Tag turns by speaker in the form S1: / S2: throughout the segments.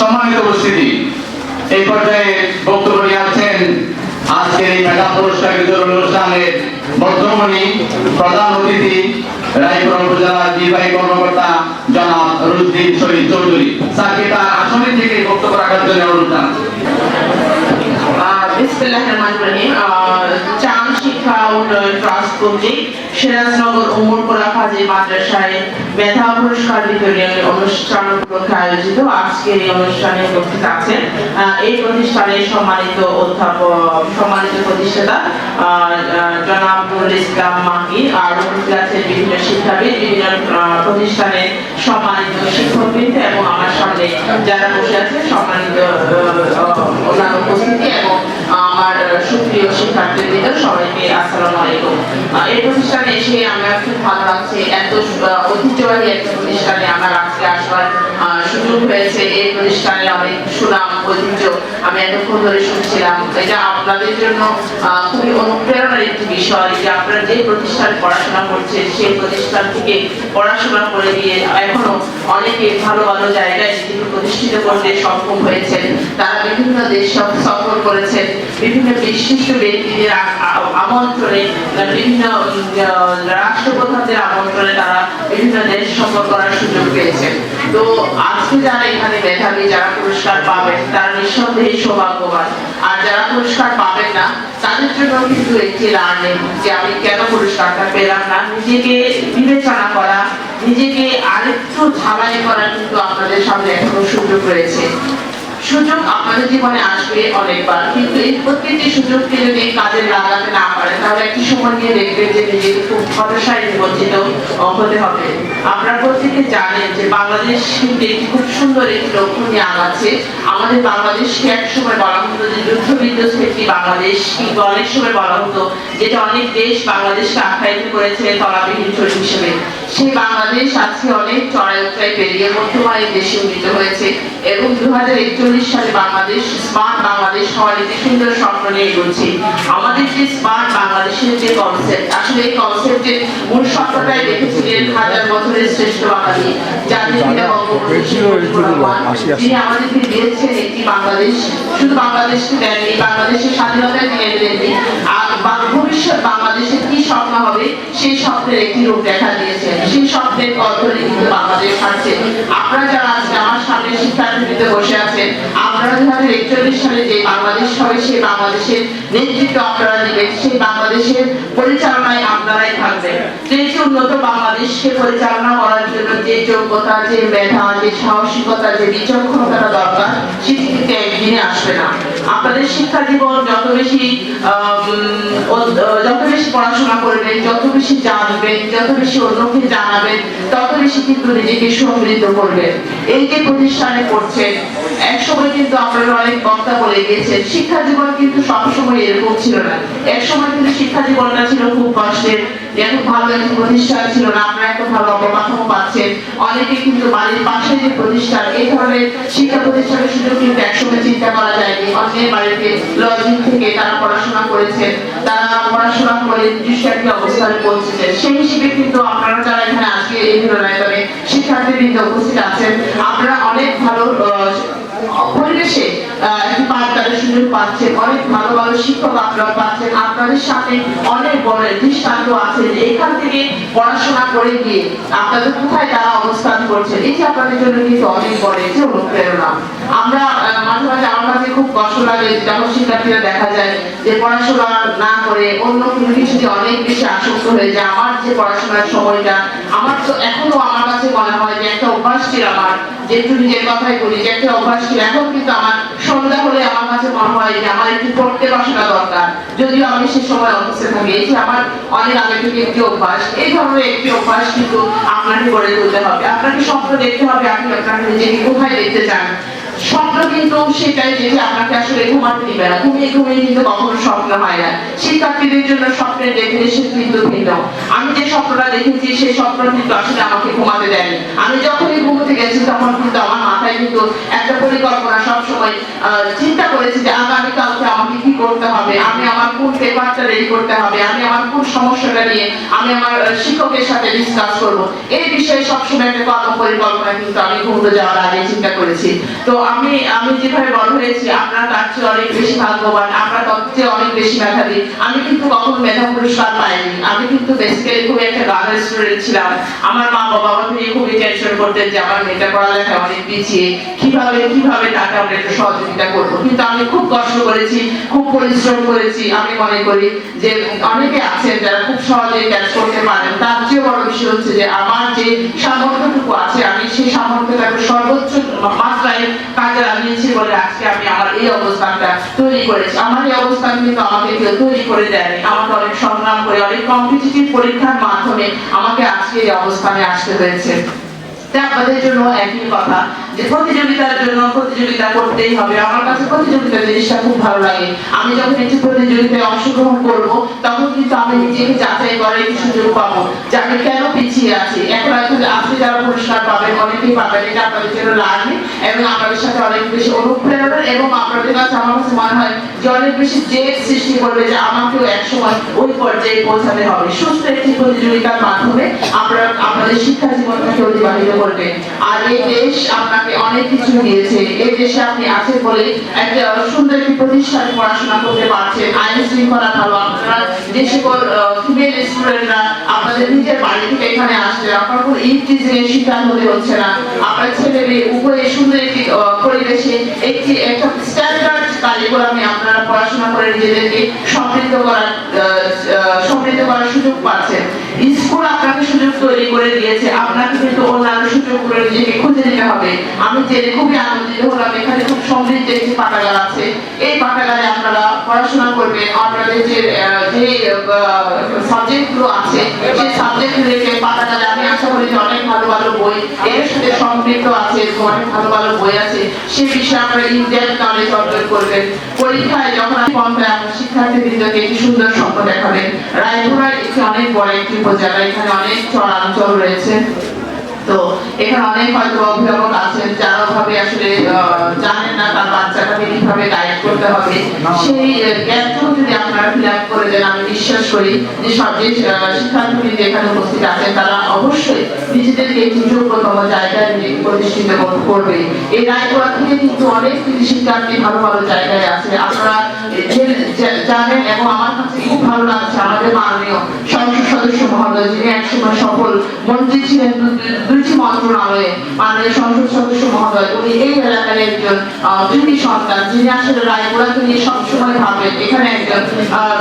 S1: সম্মানিত উপস্থিতি, এই পর্যায়ে বক্তব্য নিয়ে আছেন আজকের এই মেধা পুরস্কার বিতরণ অনুষ্ঠানের বদ্ধমণি প্রধান অতিথি রায়পুর উপজেলার নির্বাহী কর্মকর্তা জনাব রুদ্দিন শরীফ চৌধুরী। স্যারকে তার আসনে থেকে বক্তব্য রাখার জন্য অনুরোধ জানাচ্ছি?
S2: বিসমিল্লাহ রহমান রহিম। কর্তৃক সিরাজনগর উমরপুরা ফাজিল মাদ্রাসায় মেধা পুরস্কার বিতরণী অনুষ্ঠান উপলক্ষে আয়োজিত। আজকের এই অনুষ্ঠানে উপস্থিত আছেন এই প্রতিষ্ঠানের সম্মানিত অধ্যাপক সম্মানিত প্রতিষ্ঠাতা আহ, আহ, জনাব নুরুল ইসলাম মাহি আর উপস্থিত আছেন বিভিন্ন শিক্ষাবিদ বিভিন্ন প্রতিষ্ঠানের সম্মানিত শিক্ষকবৃন্দ এবং আমার সামনে যারা বসে আছে সম্মানিত অন্যান্য উপস্থিতি এবং সুপ্রিয় শিক্ষার্থীদের সবাইকে আসসালামু আলাইকুম। এই প্রতিষ্ঠানে এসে আমার খুব ভালো লাগছে। এত ঐতিহ্যবাহী একটা প্রতিষ্ঠানে আমার আজকে আসবার সুযোগ হয়েছে এই প্রতিষ্ঠানে অনেক সুনাম, ঐতিহ্য আমি এতক্ষণ ধরে শুনছিলাম। এটা আপনাদের জন্য খুবই অনুপ্রেরণার একটি বিষয় যে আপনারা যে প্রতিষ্ঠানে পড়াশোনা করছেন, সেই প্রতিষ্ঠান থেকে পড়াশোনা করে দিয়ে এখনও অনেকে ভালো ভালো জায়গায় নিজেকে প্রতিষ্ঠিত করতে সক্ষম হয়েছেন। তারা বিভিন্ন দেশ সফ- সফর করেছেন, বিভিন্ন বিশিষ্ট ব্যক্তিদের আমন্ত্রণে, বিভিন্ন রাষ্ট্রপ্রধানদের আমন্ত্রণে তারা বিভিন্ন দেশ সফর করার সুযোগ পেয়েছেন। তো আজকে যারা এখানে মেধাবী, যারা পুরস্কার পাবেন, তারা নিঃসন্দেহে সৌভাগ্যবান। আর যারা পুরস্কার পাবেন না, তাদের জন্য কিন্তু একটি লার্নিং যে আমি কেন পুরস্কারটা পেলাম না? নিজেকে বিবেচনা করা, নিজেকে আরেকটু ঝালাই করার কিন্তু আপনাদের সামনে এখনও সুযোগ রয়েছে। সুযোগ আপনাদের জীবনে আসবে অনেকবার, কিন্তু এই প্রত্যেকটি সুযোগকে যদি কাজে লাগাতে না পারে তাহলে একটি সময় গিয়ে দেখবেন যে নিজেকে খুব হতাশায় নিমজ্জিত হতে হবে। আপনারা প্রত্যেকে জানেন যে বাংলাদেশ কিন্তু একটি খুব সুন্দর একটি লক্ষ্য নিয়ে আগাচ্ছে আমাদের বাংলাদেশকে এক সময় বলা হতো যে যুদ্ধ বিধ্বস্ত একটি বাংলাদেশ কিন্তু অনেক সময় বলা হতো যেটা অনেক দেশ বাংলাদেশকে আখ্যায়িত করেছে তলাবিহীন শরীর হিসেবে। সেই বাংলাদেশ আজকে অনেক চড়াই পেরিয়ে মধ্যমায় দেশে উন্নীত হয়েছে এবং দু হাজার একচল্লিশ সালে বাংলাদেশ স্মার্ট বাংলাদেশ হওয়ার একটি সুন্দর স্বপ্ন নিয়ে এগোচ্ছে। আমাদের যে স্মার্ট বাংলাদেশের যে কনসেপ্ট আসলে এই কনসেপ্টের মূল স্বপ্নটাই দেখেছিলেন হাজার বছরের শ্রেষ্ঠ বাঙালি আমাদেরকে দিয়েছেন একটি বাংলাদেশ। শুধু বাংলাদেশকে দেননি বাংলাদেশের স্বাধীনতা দিয়ে দেননি আর বা- ভবিষ্যৎ বাংলাদেশের সেই স্বপ্নের একটি রূপ দেখা দিয়েছেন। সেই পথ ধরে কিন্তু বাংলাদেশ হাঁটছে। আপনারা যারা আজকে আমার সামনে শিক্ষার্থীতে বসে আছেন, আপনারা দু হাজার একচল্লিশ সালে যে বাংলাদেশ হবে, সেই বাংলাদেশের নেতৃত্ব আপনারা নেবেন। সেই বাংলাদেশের পরিচালনায় আপনারাই থাকবেন। যে উন্নত বাংলাদেশকে পরিচালনা করার জন্য যে যোগ্যতা, যে মেধা, যে সাহসিকতা, যে বিচক্ষণতা দরকার, সেটি কিন্তু একদিনে আসবে না। আপনাদের শিক্ষা জীবন যত বেশি যত বেশি পড়াশোনা করবেন, যত বেশি জানবেন, যত বেশি অন্যকে জানাবেন, তত বেশি কিন্তু নিজেকে সমৃদ্ধ করবেন। এই যে প্রতিষ্ঠানে পড়ছেন এক সময় কিন্তু আপনারা অনেক বক্তা বলে গিয়েছেন, শিক্ষা জীবন কিন্তু সবসময় এরকম ছিল না। এক সময় কিন্তু শিক্ষা জীবনটা ছিল খুব কষ্টের খুব ভালো একটি প্রতিষ্ঠান ছিল না, আপনারা এত ভালো অবকাঠামো পাচ্ছেন। অনেকে কিন্তু বাড়ির পাশে যে প্রতিষ্ঠান, এই ধরনের শিক্ষা প্রতিষ্ঠানের সুযোগ কিন্তু একসময় চিন্তা করা অন্যের বাড়িতে লজিং থেকে তারা পড়াশোনা করেছেন তারা পড়াশোনা করে নির্দিষ্ট একটি অবস্থানে পৌঁছেছেন সেই হিসেবে কিন্তু আপনারা যারা এখানে আজকে এই মিলনায়তনে শিক্ষার্থীবৃন্দ উপস্থিত আছেন, আপনারা অনেক ভালো পরিবেশে একটি পাঠদানের সুযোগ পাচ্ছেন অনেক ভালো ভালো শিক্ষক আপনারা পাচ্ছেন আপনাদের সাথে অনেক বড় দৃষ্টান্ত আছে যে এখান থেকে পড়াশোনা করে গিয়ে আপনাদের কোথায় তারা অবস্থান করছেন এই যে আপনাদের জন্য কিন্তু অনেক বড় একটি অনুপ্রেরণা। আমরা মাঝে মাঝে আমার কাছে খুব কষ্ট লাগে যখন শিক্ষার্থীরা দেখা যায় যে পড়াশোনা না করে অন্য কোনো কিছুতে অনেক বেশি আসক্ত হয়ে যায়। আমার যে পড়াশোনার সময়টা, আমার তো এখনও আমার কাছে মনে হয় যে একটা অভ্যাস ছিল আমার। যে একটু নিজের কথাই বলি, যে একটা অভ্যাস ছিল। এখন কিন্তু আমার সন্ধ্যা হলে আমার কাছে মনে হয় যে আমার একটু পড়তে দরকার, যদিও আমি সে সময় অফিসে থাকি আমার অনেক আগে থেকে একটি অভ্যাস, এই ধরনের একটি অভ্যাস কিন্তু আপনাকে গড়ে তুলতে হবে। আপনাকে স্বপ্ন দেখতে হবে আপনি আপনাকে কোথায় দেখতে চান। স্বপ্ন কিন্তু সেটাই যে আপনাকে আসলে ঘুমাতে দিবে না। ঘুমিয়ে ঘুমিয়ে কিন্তু কখনো স্বপ্ন হয় না। শিক্ষার্থীদের জন্য স্বপ্নের ডেফিনেশন কিন্তু ভিন্ন। আমি স্বপ্নটা দেখেছি সেই স্বপ্ন কিন্তু আসলে আমাকে ঘুমাতে দেয়নি। আমি যখনই ঘুমোতে গেছি, তখন কিন্তু আমার মাথায় কিন্তু একটা পরিকল্পনা সবসময় চিন্তা করেছি যে আগামীকালকে আমাকে কি করতে হবে। আমি আমার কোন পেপারটা রেডি করতে হবে, আমি আমার কোন সমস্যাটা নিয়ে আমি আমার শিক্ষকের সাথে ডিসকাস এই বিষয়ে সবসময় একটা পরিকল্পনা কিন্তু আমি ঘুমতে যাওয়ার আগে চিন্তা করেছি। তো আমি আমি যেভাবে বড় হয়েছি তার চেয়ে অনেক বেশি ভাগ্যবান, আমরা তার চেয়ে অনেক বেশি মেধাবী আমি কিন্তু কখনো মেধা পুরস্কার পাইনি। আমি কিন্তু বেসিক্যালি খুবই একটা গার্ল স্টুডেন্ট ছিলাম। আমার মা বাবা আমাকে খুবই টেনশন করতেন যে আমার মেয়েটা পড়ালেখায় অনেক পিছিয়ে, কীভাবে কীভাবে আমরা একটু সহযোগিতা করব? কিন্তু আমি খুব কষ্ট করেছি, খুব পরিশ্রম করেছি, আমি মনে করি যে অনেকে আছেন যারা খুব সহজে ক্যাচ করতে পারেন। তার চেয়ে বড় বিষয় হচ্ছে যে আমার যে সামর্থ্যটুকু আছে, আমি সেই সামর্থ্যটাকে সর্বোচ্চ মাত্রায় কাজে লাগিয়েছি বলে আজকে আমি আমার এই অবস্থানটা তৈরি করেছি। আমার এই অবস্থান কিন্তু আমাকে কেউ তৈরি করে দেয়নি। আমাকে অনেক সংগ্রাম করে, অনেক কম্পিটিটিভ পরীক্ষার মাধ্যমে আমাকে আজকে এই অবস্থানে আসতে হয়েছে। তা আপনাদের জন্য একই কথা যে প্রতিযোগিতার জন্য প্রতিযোগিতা করতেই হবে। আমার কাছে প্রতিযোগিতা জিনিসটা খুব ভালো লাগে। আমি যখন একটি প্রতিযোগিতায় অংশগ্রহণ করব, তখন কিন্তু আমি নিজেকে যাচাই করার একটি সুযোগ পাবো যে আমি কেন পিছিয়ে আছি। এখন আসলে আজকে যারা পুরস্কার পাবেন, অনেকেই পাবেন, এটা আপনাদের জন্য লার্নিং এবং আপনাদের সাথে অনেক বেশি অনুপ্রেরণা এবং আপনাদের কাছে আমার কাছে মনে হয় যে অনেক বেশি জেদ সৃষ্টি করবে যে আমাকেও একসময় ওই পর্যায়ে পৌঁছাতে হবে। সুস্থ একটি প্রতিযোগিতার মাধ্যমে আপনারা আপনাদের শিক্ষা জীবনটাকে অতিবাহিত করবেন আর এই দেশ আপনাকে অনেক কিছু দিয়েছে এই দেশে আপনি আছেন বলে একটা সুন্দর একটি প্রতিষ্ঠানে পড়াশোনা করতে পারছেন। আইন শৃঙ্খলা ভালো, আপনারা সকল ফিমেল স্টুডেন্টরা আপনাদের নিজের বাড়ি থেকে এখানে আসছে। আপনার কোনো ইনটিজিং এর শিকার হতে হচ্ছে না। আপনার ছেলে মেয়ে উভয়ে সুন্দর একটি পরিবেশে একটি, একটা স্ট্যান্ডার্ড কারিকুলামে আপনারা পড়াশোনা করে নিজেদেরকে সমৃদ্ধ করার সমৃদ্ধ করার সুযোগ পাচ্ছেন স্কুল আপনাকে সুযোগ তৈরি করে দিয়েছে আপনাকে কিন্তু অন্যান্য সুযোগ করে নিজেকে খুঁজে নিতে হবে। আমি জেনে খুবই আনন্দিত হলাম, এখানে খুব সমৃদ্ধ একটি পাঠাগার আছে। এই পাঠাগারে আপনারা পড়াশোনা করবেন। আপনাদের যে যে সাবজেক্টগুলো আছে, সেই সাবজেক্ট গুলোকে পাঠাগারে আমি আশা করি যে অনেক ভালো ভালো বই, এর সাথে সম্পৃক্ত আছে, অনেক ভালো ভালো বই আছে। সেই বিষয়ে আপনারা ইন ডেপথ নলেজ অর্জন করবেন। পরীক্ষায় যখন আপনি পন্থায় আপনার শিক্ষার্থীবৃন্দকে একটি সুন্দর স্বপ্ন দেখাবেন। রায়পুরা একটি অনেক বড় একটি উপজেলা, এখানে অনেক চরাঞ্চল রয়েছে। তো এখানে অনেক হয়তো অভিভাবক আছেন, যারা ভাবে আসলে জানেন না তার বাচ্চাটাকে কীভাবে গাইড করতে হবে। সেই গ্যাপটুকু যদি আপনারা ফিল আপ করে দেন, আমি বিশ্বাস করি যে সব যে শিক্ষার্থী এখানে উপস্থিত আছেন, তারা অবশ্যই নিজেদেরকে একটি জায়গায় প্রতিষ্ঠিত করবে। এই রায়পুরা থেকে কিন্তু অনেক কৃষি শিক্ষার্থী ভালো ভালো জায়গায় আছে। আপনারা জানেন এবং আমার কাছে খুব ভালো লাগছে, আমাদের মাননীয় সংসদ মহোদয় যিনি একসময় সফল মন্ত্রী ছিলেন দু- দু- দুইটি মন্ত্রণালয়ে মাননীয় সংসদ সদস্য মহোদয়, উনি এই এলাকার একজন কৃতি সন্তান, যিনি আসলে রায়পুরাকে নিয়ে সবসময় ভাবেন। এখানে একজন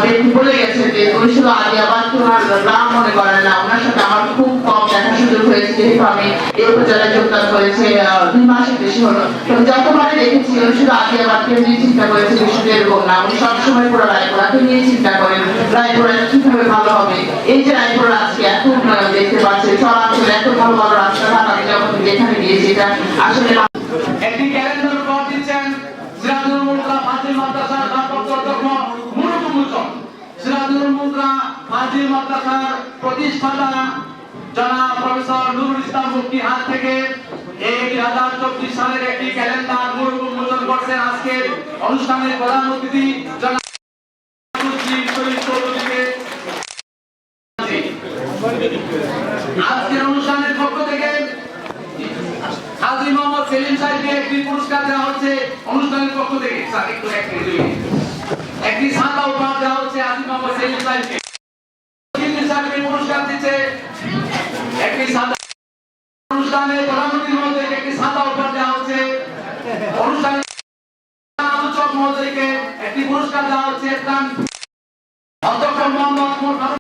S2: ব্যক্তি বলে গেছেন যে, উনি শুধু আদিয়াবাদ ওনার নাম মনে করেন না, ওনার সাথে আমার খুব কম দেখা সুযোগ হয়েছে। যেহেতু আমি এই উপজেলায় যোগদান করেছি দুই মাসের বেশি হলো। তো যতবারই দেখেছি, উনি শুধু আদিয়াবাদকে নিয়ে চিন্তা করেছে বিষয়টা এরকম না, উনি সবসময় পুরো রায়পুরাকে নিয়ে চিন্তা করেন, রায়পুরা কীভাবে ভালো হবে। এই যে রায়পুরা আজকে উন্নয়ন দেখতে পাচ্ছে চলাচল এত ভালো ভালো আমি যখন গিয়েছি এটা আসলে
S1: একটি ক্যালেন্ডার উপহার দিচ্ছেন সিরাজুল মুদ্রা ফাজিল মাদ্রাসার ভারপ্রাপ্ত অধ্যক্ষ মুরুকুল মুসল সিরাজুল মুদ্রা ফাজিল মাদ্রাসার প্রতিষ্ঠাতা জনাব প্রফেসর নুরুল ইসলাম মুফতির হাত থেকে এই হাজার চব্বিশ সালের একটি ক্যালেন্ডার মুরুকুল মুসল করছেন আজকের অনুষ্ঠানের প্রধান অতিথি জনাব একটি ছাতা উপহার দেওয়া হচ্ছে আসিফ আহমদ সেলিম সাহেবকে। সাহেবকে পুরস্কার দিচ্ছে। একটি দেওয়া হচ্ছে।